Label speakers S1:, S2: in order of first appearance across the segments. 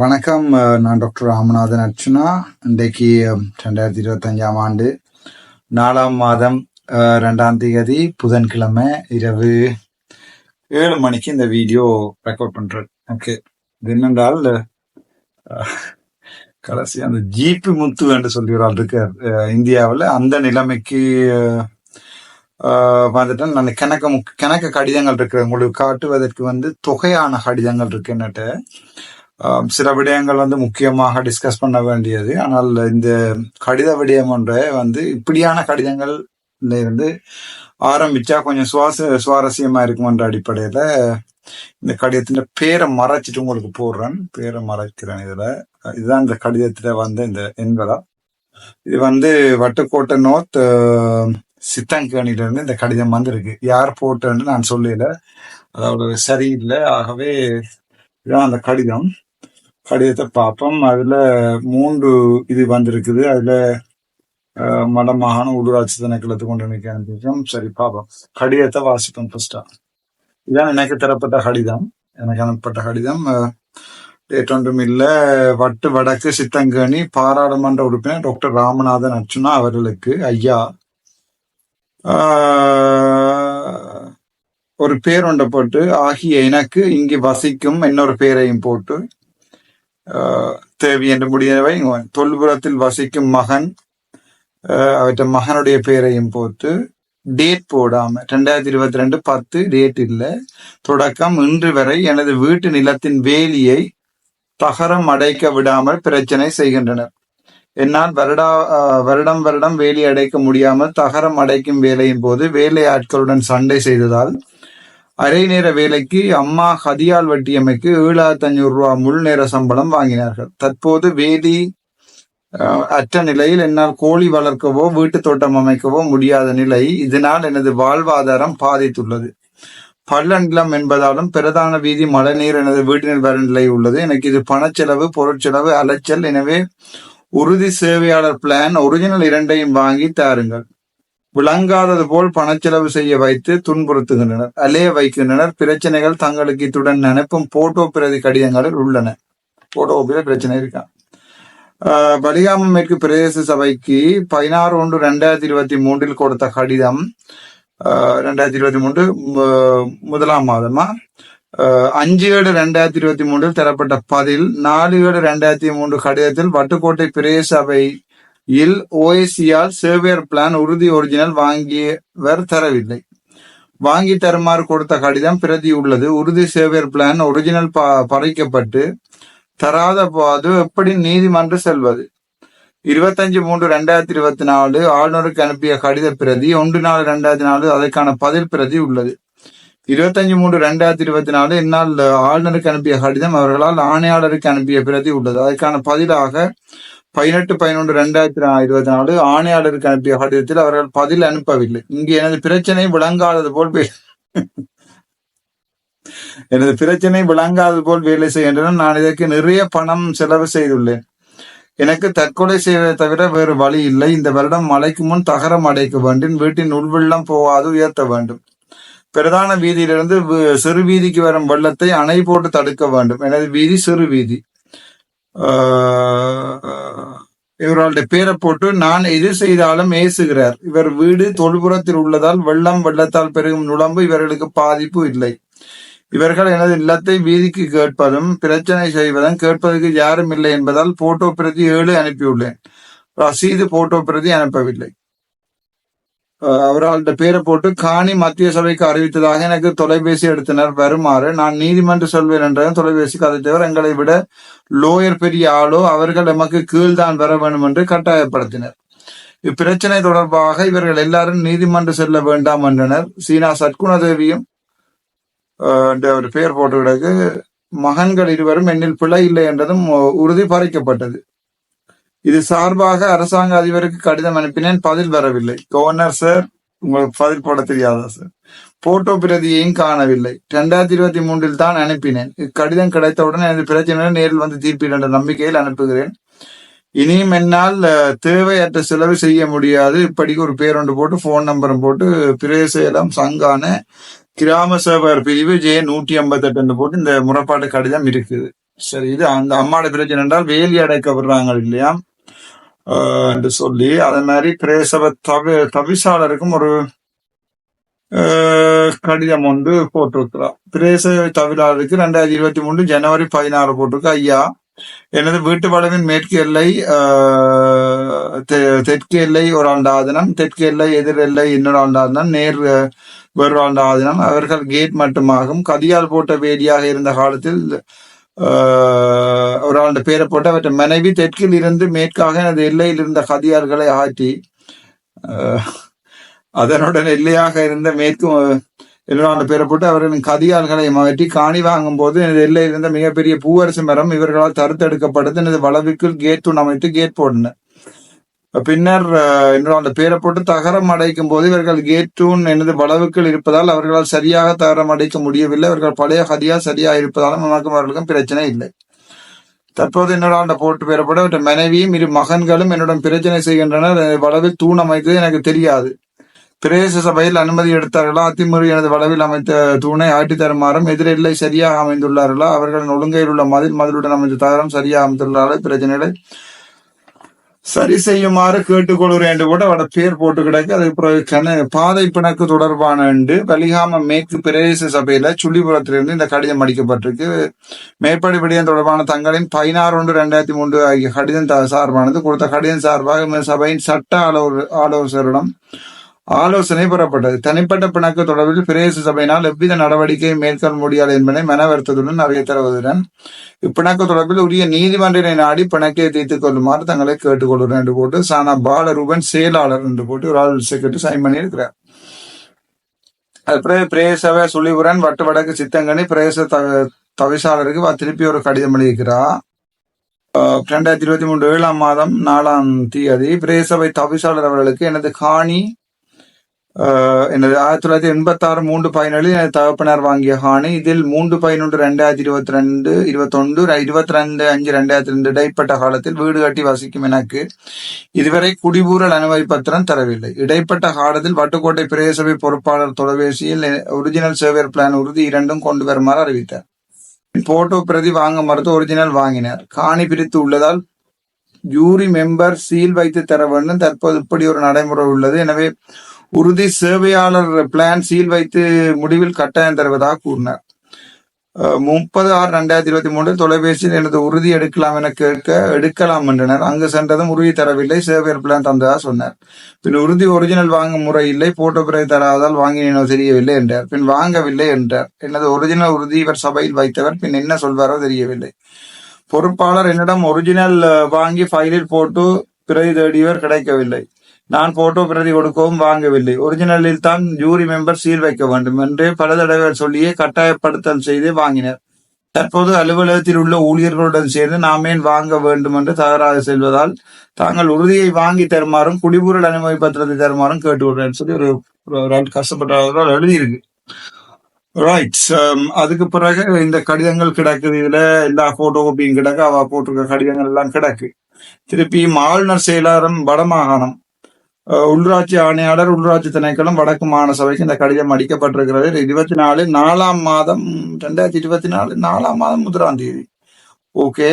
S1: வணக்கம். நான் டாக்டர் ராமநாதன் அர்ச்சுனா. இன்றைக்கு ரெண்டாயிரத்தி இருபத்தஞ்சாம் ஆண்டு நாலாம் மாதம் ரெண்டாம் தேதி புதன்கிழமை இரவு ஏழு மணிக்கு இந்த வீடியோ ரெக்கார்ட் பண்றேன். ஓகே. இது என்னென்றால் கடைசி அந்த ஜிபி முத்து என்று சொல்லி ஒரு ஆள் இருக்கார். இந்தியாவில் அந்த நிலைமைக்கு வந்துட்டு நான் கணக்க முக்- கணக்க கடிதங்கள் இருக்கு. உங்களுக்கு காட்டுவதற்கு வந்து தொகையான கடிதங்கள் இருக்குன்னுட்டு சில விடயங்கள் வந்து முக்கியமாக டிஸ்கஸ் பண்ண வேண்டியது. ஆனால் இந்த கடித விடயம் ஒன்றை வந்து இப்படியான கடிதங்கள் இருந்து ஆரம்பிச்சா கொஞ்சம் சுவாச சுவாரஸ்யமா இருக்குமென்ற அடிப்படையில இந்த கடிதத்தின் பேரை மறைச்சிட்டு உங்களுக்கு போடுறேன். பேரை மறைக்கிறேன் இதுல. இதுதான் இந்த கடிதத்துல வந்த இந்த என்பதா இது வந்து வட்டுக்கோட்டை நோத் சித்தங்கணிலேருந்து இந்த கடிதம் வந்திருக்கு. யார் போட்டேன்னு நான் சொல்லல. அதாவது சரியில்லை. ஆகவே இதான் அந்த கடிதம். கடிதத்தை பார்ப்போம். அதுல மூன்று இது வந்திருக்குது. அதுல அஹ், மடமாகாண உள்ளூராட்சி திணைக்களத்தை கொண்டு நிக்க அனுப்பியிருக்கோம். சரி பார்ப்போம். கடிதத்தை வாசிப்போம் ஃபர்ஸ்டா இதான் எனக்கு தரப்பட்ட கடிதம். எனக்கு அனுப்பப்பட்ட கடிதம். டேட் ஒன்றும் இல்லை. வட்டு வடக்கு சித்தங்கேணி பாராளுமன்ற உறுப்பினர் டாக்டர் ராமநாதன் அர்ச்சுனா அவர்களுக்கு ஐயா ஒரு பேர் ஒன்றை போட்டு ஆகிய எனக்கு இங்கு வசிக்கும் இன்னொரு பேரையும் போட்டு தேவி என்று முடியவை தொல்புறத்தில் வசிக்கும் மகன் அவற்ற மகனுடைய பேரையும் போட்டு டேட் போடாம ரெண்டாயிரத்தி இருபத்தி ரெண்டு பத்து டேட் இல்லை. தொடக்கம் இன்று வரை எனது வீட்டு நிலத்தின் வேலியை தகரம் அடைக்க விடாமல் பிரச்சனை செய்கின்றனர். என்னால் வருடா வருடம் வருடம் வேலி அடைக்க முடியாமல் தகரம் அடைக்கும் வேலையின் போது வேலை ஆட்களுடன் சண்டை செய்ததால் அரை நேர வேலைக்கு அம்மா ஹதியால் வட்டியமைக்கு ஏழாயிரத்தி ஐநூறு ரூபா முழு நேர சம்பளம் வாங்கினார்கள். தற்போது வேலி அற்ற நிலையில் என்னால் கோழி வளர்க்கவோ வீட்டு தோட்டம் அமைக்கவோ முடியாத நிலை இதனால் எனது வாழ்வாதாரம் பாதித்துள்ளது. பள்ள நிலம் என்பதாலும் பிரதான வீதி மழைநீர் எனது வீட்டினில் வர நிலை உள்ளது. எனக்கு இது பணச்செலவு பொருட்செலவு அலைச்சல். எனவே உறுதி சேவையாளர் பிளான் ஒரிஜினல் இரண்டையும் வாங்கி தாருங்கள். விளங்காதது போல் பணச்செலவு செய்ய வைத்து துன்புறுத்துகின்றனர். அலைய வைக்கின்றனர். பிரச்சனைகள் தங்களுக்கு இத்துடன் நினைப்பும் போட்டோ பிரதி கடிதங்களில் உள்ளன. போட்டோ பிரச்சனை இருக்கான் ஆஹ் மேற்கு பிரதேச சபைக்கு பதினாறு ஒன்று ரெண்டாயிரத்தி இருபத்தி மூன்றில் கொடுத்த கடிதம் ஆஹ் ரெண்டாயிரத்தி இருபத்தி மூன்று முதலாம் மாதமா? அஞ்சு ஏழு ரெண்டாயிரத்தி இருபத்தி மூன்றில் தரப்பட்ட பதில் நாலு ஏழு ரெண்டாயிரத்தி மூன்று கடிதத்தில் வட்டுக்கோட்டை பிரதேச சபையில் ஓஎஸ்சியால் சேவியர் பிளான் உறுதி ஒரிஜினல் வாங்கியவர் தரவில்லை. வாங்கி தருமாறு கொடுத்த கடிதம் பிரதி உள்ளது. உறுதி சேவியர் பிளான் ஒரிஜினல் ப- பறிக்கப்பட்டு தராத போது எப்படி நீதிமன்றம் செல்வது? இருபத்தஞ்சு மூன்று ரெண்டாயிரத்தி இருபத்தி நாலு ஆளுநருக்கு அனுப்பிய கடித பிரதி ஒன்று நாலு ரெண்டாயிரத்தி நாலு அதற்கான பதில் பிரதி உள்ளது. இருபத்தஞ்சு மூன்று ரெண்டாயிரத்தி இருபத்தி நாலு என்னால் ஆளுநருக்கு அனுப்பிய கடிதம் அவர்களால் ஆணையாளருக்கு அனுப்பிய பிரதி உள்ளது. அதற்கான பதிலாக பதினெட்டு பதினொன்று ரெண்டாயிரத்தி இருபத்தி நாலு ஆணையாளருக்கு அனுப்பிய கடிதத்தில் அவர்கள் பதில் அனுப்பவில்லை. இங்கு எனது பிரச்சனை விளங்காதது போல் எனது பிரச்சனை விளங்காதது போல் வேலை செய்கின்றன நான் இதற்கு நிறைய பணம் செலவு செய்துள்ளேன். எனக்கு தற்கொலை செய்வதை தவிர வேறு வழி இல்லை. இந்த வருடம் மழைக்கு முன் தகரம் அடைக்க வேண்டும். வீட்டின் உள்வெள்ளம் போகாது உயர்த்த வேண்டும். பிரதான வீதியிலிருந்து சிறு வீதிக்கு வரும் வெள்ளத்தை அணை போட்டு தடுக்க வேண்டும். எனது வீதி சிறு வீதி. இவர்களுடைய பேரை போட்டு நான் எது செய்தாலும் ஏசுகிறார். இவர் வீடு தொல்புறத்தில் உள்ளதால் வெள்ளம் வெள்ளத்தால் பெருகும் நுழம்பு இவர்களுக்கு பாதிப்பு இல்லை. இவர்கள் எனது இல்லத்தை வீதிக்கு கேட்பதும் பிரச்சனை செய்வதும் கேட்பதற்கு யாரும் இல்லை என்பதால் போட்டோ பிரதி ஏழு அனுப்பியுள்ளேன். ரசீது போட்டோ பிரதி அனுப்பவில்லை. அவர்கள்ட்ட பேரை போட்டு காணி மத்திய சபைக்கு அறிவித்ததாக எனக்கு தொலைபேசி எடுத்தனர். வருமாறு நான் நீதிமன்ற சொல்வேன் என்றதும் தொலைபேசி கதைத்தவர் எங்களை விட லோயர் பெரிய ஆளோ அவர்கள் எமக்கு கீழ்தான் வர வேண்டும் என்று கட்டாயப்படுத்தினர். இப்பிரச்சனை தொடர்பாக இவர்கள் எல்லாரும் நீதிமன்றம் செல்ல வேண்டாம் என்றனர். சீனா சத்குணதேவியும் ஒரு பெயர் போட்டு கிடக்கு மகன்கள் இருவரும் என்னில் பிழை இல்லை என்றதும் உ- உறுதி பறிக்கப்பட்டது. இது சார்பாக அரசாங்க அதிபருக்கு கடிதம் அனுப்பினேன். பதில் வரவில்லை. கவர்னர் சார் உங்களுக்கு பதில் போட தெரியாதா சார் போட்டோ பிரதியையும் காணவில்லை. ரெண்டாயிரத்தி இருபத்தி மூன்றில் தான் அனுப்பினேன். இக்கடிதம் கிடைத்தவுடன் எனது பிரச்சனை நேரில் வந்து தீர்ப்பீர் என்ற நம்பிக்கையில் அனுப்புகிறேன். இனியும் என்னால் தேவையற்ற செலவு செய்ய முடியாது. இப்படிக்கு ஒரு பேர் போட்டு ஃபோன் நம்பரும் போட்டு பிரேசேலம் சங்கான கிராம சேவர் பிரிவு ஜே நூற்றி ஐம்பத்தி எட்டு போட்டு இந்த முறைப்பாட்டு கடிதம் இருக்குது. சரி இது அந்த அம்மாவோட பிரச்சனை என்றால் வேலி அடைக்க விடுறாங்க இல்லையா? என்று சொல்லி அதே மாதிரி பிரேசவ தவி தவிசாளருக்கும் ஒரு ஆஹ் கடிதம் ஒன்று போட்டிருக்கிறார். பிரேச தவிழாளருக்கு ரெண்டாயிரத்தி இருபத்தி மூணு ஜனவரி பதினாறு போட்டிருக்கு. ஐயா எனது வீட்டு வளவின் மேற்கு எல்லை ஆஹ் தெ- தெற்கு எல்லை ஒரு ஆண்டாதனம் தெற்கு எல்லை எதிர் எல்லை இன்னொரு ஆண்டாதனம் நேர் வேறு ஆண்டாதனம் அவர்கள் கேட் மட்டுமாகும். கதியால் போட்ட வேலியாக இருந்த காலத்தில் ஒரு ஆண்டு பேரை போட்டு அவற்றை மனைவி தெற்கில் இருந்து மேற்காக எனது எல்லையில் இருந்த ஹதியார்களை ஆட்டி அதனுடன் எல்லையாக இருந்த மேற்கு என்னோட பேரை போட்டு அவர்களின் கதியால்களை மாற்றி காணி வாங்கும் போது எனது எல்லையில் இருந்த மிகப்பெரிய பூவரசு மரம் இவர்களால் தருத்தெடுக்கப்பட்டது எனது வளவிற்குள் கேட் தூண் அமைத்து கேட் போட்டனர் பின்னர் அஹ், என்னோட அந்த பேரை போட்டு தகரம் அடைக்கும் போது இவர்கள் கேட் எனது வளவுக்குள் இருப்பதால் அவர்களால் சரியாக தகரம் அடைக்க முடியவில்லை. அவர்கள் பழைய ஹதியா சரியா இருப்பதாலும் நமக்கும் அவர்களுக்கும் பிரச்சனை இல்லை. தற்போது என்னோட அந்த போட்டு பேரப்பட அவற்ற மனைவியும் இரு மகன்களும் என்னுடன் பிரச்சனை செய்கின்றனர். வளவில் தூண் அமைத்தது எனக்கு தெரியாது. பிரதேச சபையில் அனுமதி எடுத்தார்களா? அத்திமுறை எனது வளவில் அமைத்த தூணை ஆட்டி தருமாறும் எதிரெல்லை சரியாக அமைந்துள்ளார்களா? அவர்களின் ஒழுங்கையில் உள்ள மதில் மதிலுடன் அமைந்த தகரம் சரியாக அமைந்துள்ளார்களா? பிரச்சனைகளை சரி செய்யுமாறு கேட்டுக்கொள்கிறேன் என்று கூட அவட பேர் போட்டு கிடக்கு. அதுக்கு பிறகு கண பாதை பிணக்கு தொடர்பான என்று வலிகாம மேற்கு பிரதேச சபையில சுள்ளிபுரத்திலிருந்து இந்த கடிதம் அடிக்கப்பட்டிருக்கு மேற்படி விடயம் தொடர்பான தங்களின் பதினாறு ஒன்று ரெண்டாயிரத்தி மூன்று ஆகிய கடிதம் சார்பானது. கொடுத்த கடிதம் சார்பாக சபையின் சட்ட ஆலோ ஆலோசகரிடம் ஆலோசனை பெறப்பட்டது. தனிப்பட்ட பிணக்கு தொடர்பில் பிரேச சபையினால் எவ்வித நடவடிக்கையை மேற்கொள்ள முடியாது என்பதை மனவருத்தத்துடன் அறிய தருவதுடன் இப்பிணக்கு தொடர்பில் உரிய நீதிமன்றினை நாடி பிணக்கை தீர்த்துக் கொள்ளுமாறு தங்களை கேட்டுக்கொள்கிறேன் என்று போட்டு சானா பாலரூபன் செயலாளர் என்று போட்டு ஒரு ஆள் செக்ரட்டரி சைன் பண்ணியிருக்கிறார். அதுக்கப்புறம் பிரேசவ சுழிபுரன் வட்டு வடக்கு சித்தங்கனி பிரேச தவிசாளருக்கு திருப்பி ஒரு கடிதம் எழுதிக்கிறார் ஆஹ் ரெண்டாயிரத்தி இருபத்தி மூன்று ஏழாம் மாதம் நாலாம் தேதி பிரேசபை தவிசாளர் அவர்களுக்கு எனது காணி எனது ஆயிரத்தி தொள்ளாயிரத்தி எண்பத்தி ஆறு மூன்று பதினேழில் எனது தகப்பனார் வாங்கிய காணி இதில் மூன்று பதினொன்று ரெண்டாயிரத்தி இருபத்தி ரெண்டு இருபத்தொன்று இருபத்தி ரெண்டு அஞ்சு ரெண்டாயிரத்தி ரெண்டு இடைப்பட்ட காலத்தில் வீடு கட்டி வசிக்கும் எனக்கு இதுவரை குடிபூரல் அனுமதி பத்திரம் தரவில்லை. இடைப்பட்ட காலத்தில் வட்டுக்கோட்டை பிரதேசபை பொறுப்பாளர் தொலைபேசியில் ஒரிஜினல் சேவையர் பிளான் உறுதி இரண்டும் கொண்டு வருமாறு அறிவித்தார். போட்டோ பிரதி வாங்க மறுத்து ஒரிஜினல் வாங்கினார். காணி பிரித்து உள்ளதால் ஜூரி மெம்பர் சீல் வைத்து தர வேண்டும். தற்போது இப்படி ஒரு நடைமுறை உள்ளது. எனவே உறுதி சேவையாளர் பிளான் சீல் வைத்து முடிவில் கட்டாயம் தருவதாக கூறினார். முப்பது ஆறு ரெண்டாயிரத்தி இருபத்தி மூன்றில் தொலைபேசியில் எனது உறுதி எடுக்கலாம் என கேட்க எடுக்கலாம் என்றனர். அங்கு சென்றதும் உறுதி தரவில்லை சேவையர் பிளான் தந்ததா சொன்னார். பின் உறுதி ஒரிஜினல் வாங்கும் முறை இல்லை போட்டோ பிறை தராதால் வாங்கினோ தெரியவில்லை என்றார். பின் வாங்கவில்லை என்றார். எனது ஒரிஜினல் உறுதி இவர் சபையில் வைத்தவர் பின் என்ன சொல்வாரோ தெரியவில்லை. பொறுப்பாளர் என்னிடம் ஒரிஜினல் வாங்கி ஃபைலில் போட்டு பிரதி தேடியவர் கிடைக்கவில்லை. நான் போட்டோ பிரதி கொடுக்கவும் வாங்கவில்லை. ஒரிஜினலில் தான் ஜூரி மெம்பர் சீல் வைக்க வேண்டும் என்று பல தடவை சொல்லியே கட்டாயப்படுத்தல் செய்து வாங்கினர். தற்போது அலுவலகத்தில் உள்ள ஊழியர்களுடன் சேர்ந்து நாமே வாங்க வேண்டும் என்று தகராறு செல்வதால் தாங்கள் உறுதியை வாங்கி தருமாறும் குடிபூரல் அனுமதி பத்திரத்தை தருமாறும் கேட்டுவிடுறேன் சொல்லி ஒரு கஷ்டப்பட்டவர்கள் எழுதியிருக்கு. ரைட் um, அதுக்கு பிறகு இந்த கடிதங்கள் கிடக்குது. இதுல எல்லா போட்டோ காப்பியும் கிடக்கு. அவ போட்டிருக்க கடிதங்கள் எல்லாம் கிடக்கு. திருப்பி ஆளுநர் செயலாளரும் வடமாகாணம். உள்ளாட்சி ஆணையாளர் உள்ளாட்சி திணைக்களம் வடக்கு மாகாண சபைக்கு இந்த கடிதம் அடிக்கப்பட்டிருக்கிறது. இருபத்தி நாலு நாலாம் மாதம் ரெண்டாயிரத்தி இருபத்தி நாலு நாலாம் மாதம் முதலாம் தேதி. ஓகே.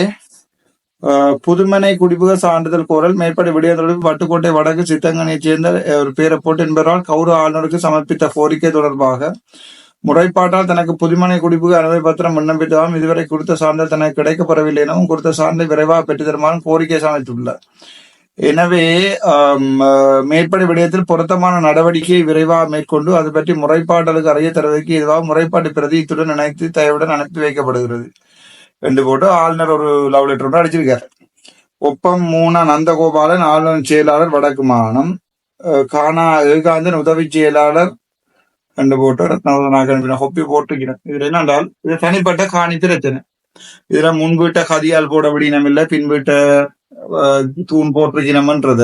S1: புதுமனை குடிபுக சான்றிதழ் கோரல் மேற்படி விடயத்தொடர்பு வட்டுக்கோட்டை வடக்கு சித்தங்கனையைச் சேர்ந்த ஒரு பேரை போட்டு என்பவரால் கௌரவ ஆளுநருக்கு சமர்ப்பித்த கோரிக்கை தொடர்பாக முறைப்பாட்டால் தனக்கு புதுமனை குடிபுக அனுமதி பத்திரம் விண்ணப்பித்ததாகவும் இதுவரை கொடுத்த சான்றிதழ் தனக்கு கிடைக்கப்பெறவில்லை எனவும் கொடுத்த சான்றை விரைவாக பெற்று தருமாறும் கோரிக்கை சமைத்துள்ளார் எனவே மேற்படி விடயத்தில் பொருத்தமான நடவடிக்கையை விரைவாக மேற்கொண்டு அது பற்றி முறைப்பாடலுக்கு அறிய தருவதற்கு இதுவாக முறைப்பாட்டு பிரதி இத்துடன் இணைத்து தயவுடன் அனுப்பி வைக்கப்படுகிறது. என்று போட்டு ஆளுநர் ஒரு லவ் லெட்டர் ஒன்று அடிச்சிருக்காரு. ஒப்பம் மூணா நந்தகோபாலன் ஆளுநர் செயலாளர் வடக்கு மாகாணம் கானா ஏகாந்தன் உதவி செயலாளர். ரெண்டு போட்டு ரத்னவதனாக ஒப்பி போட்டுக்கிறேன் இது என்னென்றால் இது தனிப்பட்ட காணி பிரச்சனை இதுல முன்வீட்ட கதியால் போட விடினம் இல்லை பின் தூண் போட்டிருக்கணும்ன்றத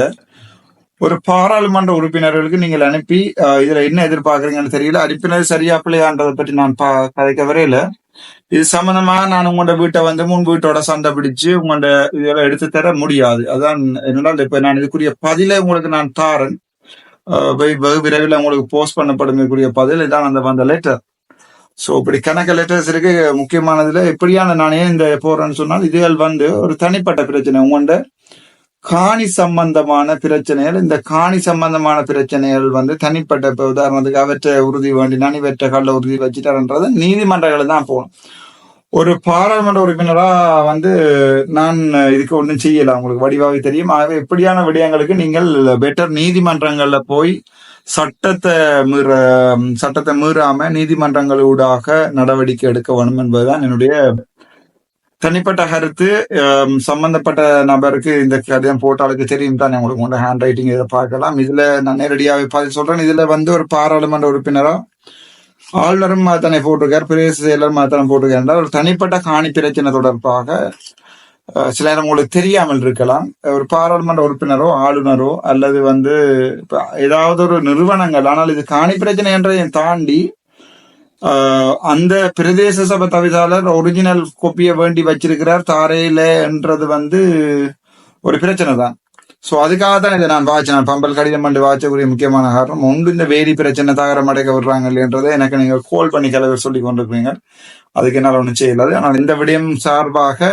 S1: ஒரு பாராளுமன்ற உறுப்பினர்களுக்கு நீங்கள் அனுப்பி இதுல என்ன எதிர்பார்க்குறீங்கன்னு தெரியல. அனுப்பினது சரியா பிள்ளையான்றதை பற்றி நான் பா கதைக்க வரையில. இது சம்பந்தமா நான் உங்களோட வீட்டை வந்து முன் வீட்டோட சண்டை பிடிச்சு உங்களோட இதெல்லாம் எடுத்து தர முடியாது. அதான் என்னடா இப்ப நான் இதுக்குரிய பதிலை உங்களுக்கு நான் தாரன். வெகு விரைவில் உங்களுக்கு போஸ்ட் பண்ணப்படும் இதுக்குரிய பதில். இதான் அந்த வந்த லெட்டர் சோ இப்படி கணக்கு லெட்டர்ஸ் இருக்கு. முக்கியமானதுல எப்படியான நானே இந்த போறேன்னு சொன்னால் இதுகள் வந்து ஒரு தனிப்பட்ட பிரச்சனை. உங்கள்கிட்ட காணி சம்பந்தமான பிரச்சனைகள் இந்த காணி சம்பந்தமான பிரச்சனைகள் வந்து தனிப்பட்ட இப்ப உதாரணத்துக்கு அவற்றை உறுதி வேண்டினான் இவற்றை கள்ள உறுதி வச்சுட்டாருன்றது நீதிமன்றங்கள் தான் போகணும். ஒரு பாராளுமன்ற உறுப்பினரா வந்து நான் இதுக்கு ஒன்றும் செய்யலாம் உங்களுக்கு வடிவாகவே தெரியும். ஆகவே இப்படியான விடயங்களுக்கு நீங்கள் பெட்டர் நீதிமன்றங்கள்ல போய் சட்டத்தை மீற சட்டத்தை மீறாம நீதிமன்றங்களூடாக நடவடிக்கை எடுக்க வேணும் என்பதுதான் என்னுடைய தனிப்பட்ட கருத்து. சம்பந்தப்பட்ட நபருக்கு இந்த கடிதம் போட்டாளுக்கு தெரியும் தான். உங்களுக்கு உங்களோட ஹேண்ட் ரைட்டிங் இதை பார்க்கலாம். இதுல நான் நேரடியாக பதில் சொல்றேன். இதுல வந்து ஒரு பாராளுமன்ற உறுப்பினரா ஆளுநரும் மாத்தனை போட்டிருக்கார் பிரதேச செயலரும் மாத்தனை போட்டிருக்கார் என்றால் ஒரு தனிப்பட்ட காணி பிரச்சனை தொடர்பாக சில நேரம் உங்களுக்கு தெரியாமல் இருக்கலாம். ஒரு பாராளுமன்ற உறுப்பினரோ ஆளுநரோ அல்லது வந்து ஏதாவது ஒரு நிறுவனங்கள் ஆனால் இது காணி பிரச்சனை என்றதை தாண்டி அந்த பிரதேச சபை தவிசாளர் ஒரிஜினல் கோப்பியை வேண்டி வச்சிருக்கிறார் தாரையில என்றது வந்து ஒரு பிரச்சனை தான். ஸோ அதுக்காக தான் இதை நான் வாய்ச்சேன் பம்பல் கடிதம் பண்ணி வாய்ச்சக்கூடிய முக்கியமான காரணம் ஒன்று இந்த வேதி பிரச்சனை தகரம் அடைக்க விடுறாங்க இல்லைன்றதை எனக்கு நீங்கள் கோல் பண்ணி கலவர் சொல்லி கொண்டிருக்கிறீங்க அதுக்கு என்னால் ஒன்றும் செய்யலாது ஆனால் இந்த விடயம் சார்பாக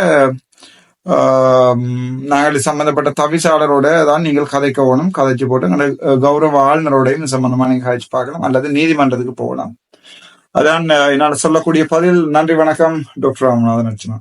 S1: நாங்கள் சம்பந்தப்பட்ட தவிசாளரோட தான் நீங்கள் கதைக்க போகணும் கதைச்சு போட்டு கௌரவ ஆளுநரோடையும் இது சம்பந்தமா நீங்க கதைச்சு பார்க்கலாம். அல்லது நீதிமன்றத்துக்கு போகலாம். அதான் என்னால் சொல்லக்கூடிய பதில். நன்றி வணக்கம். டாக்டர் ராமநாதன் அர்ச்சனா